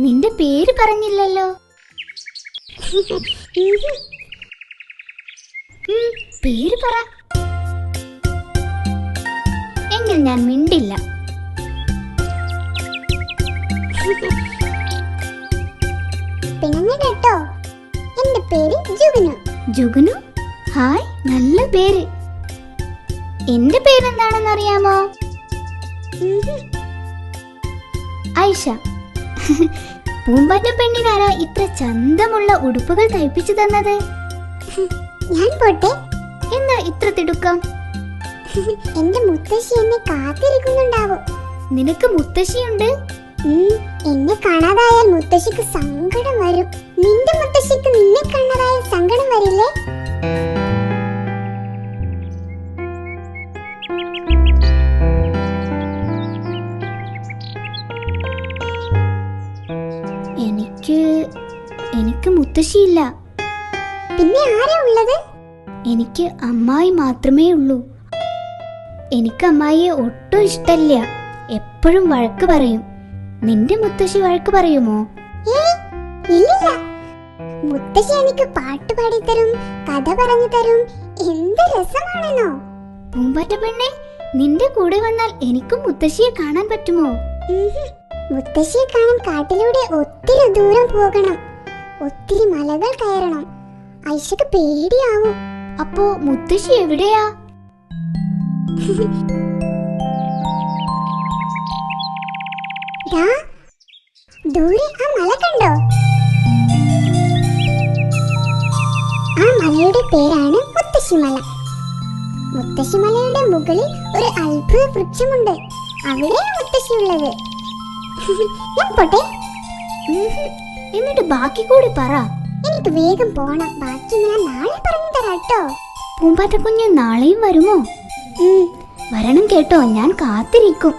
നിന്റെ പേര് പറഞ്ഞില്ലല്ലോ. പേര് പറ. എങ്കിൽ ഞാൻ മിണ്ടില്ല. പിണങ്ങ കേട്ടോ. എന്റെ പേര് ജുഗുനു. ജുഗുനു? ഹായ് നല്ല പേര്. എന്റെ പേരെന്താണെന്ന് അറിയാമോ ഐഷ. പൂമ്പാറ്റ പെണ്ണിനാരാ ഇത്ര ചന്തമുള്ള ഉടുപ്പുകൾ തയ്പ്പിച്ചു തന്നത്? ഞാൻ പോട്ടെ. എന്താ ഇത്ര തിടുക്കം? എന്റെ മുത്തശ്ശി എന്നെ കാത്തിരിക്കുന്നുണ്ടാവും? നിനക്ക് മുത്തശ്ശിയുണ്ട്? എന്നെ കാണാതായാൽ മുത്തശ്ശിക്ക് സങ്കടം വരും. നിന്റെ മുത്തശ്ശിക്ക് നിന്നെ കാണാതായാൽ സങ്കടം വരില്ലേ? എനിക്ക് എനിക്ക് മുത്തശ്ശിയില്ല. പിന്നെ ആരാ ഉള്ളത്? എനിക്ക് അമ്മായി മാത്രമേ ഉള്ളൂ. എനിക്ക് അമ്മായിയെ ഒട്ടും ഇഷ്ടല്ല. എപ്പോഴും വഴക്ക് പറയും. നിന്റെ മുത്തശ്ശി വഴക്ക് പറയുമോ? ഇല്ല മുത്തശ്ശി എനിക്ക് പാട്ട് പാടിത്തരും കഥ പറഞ്ഞു തരും എന്ത് രസമാണെന്നോ. പൂമ്പാറ്റ പെണ്ണെ നിന്റെ കൂടെ വന്നാൽ എനിക്കും മുത്തശ്ശിയെ കാണാൻ പറ്റുമോ. മുത്തശ്ശിയെ കാണാൻ കാട്ടിലൂടെ ഒത്തിരി ദൂരം പോകണം. ഒത്തിരി മലകൾ കയറണം. ഐശക്ക് പേടിയാവും. അപ്പോ മുത്തശ്ശി എവിടെയാ? ദൂരെ ആ മല കണ്ടോ? ആ മലയുടെ പേരാണ് മുത്തശ്ശിമല. മുത്തശ്ശിമലയുടെ മുകളിൽ ഒരു അത്ഭുത വൃക്ഷമുണ്ട്. അവിടെയാണ് മുത്തശ്ശിയുള്ളത്. ഞാൻ പോട്ടെ. എന്നിട്ട് ബാക്കി കൂടി പറ. എനിക്ക് വേഗം പോണം. ബാക്കി ഞാൻ നാളെ പറഞ്ഞു തരാം കേട്ടോ. പൂമ്പാറ്റ കുഞ്ഞ് നാളെയും വരുമോ. വരണം കേട്ടോ. ഞാൻ കാത്തിരിക്കും.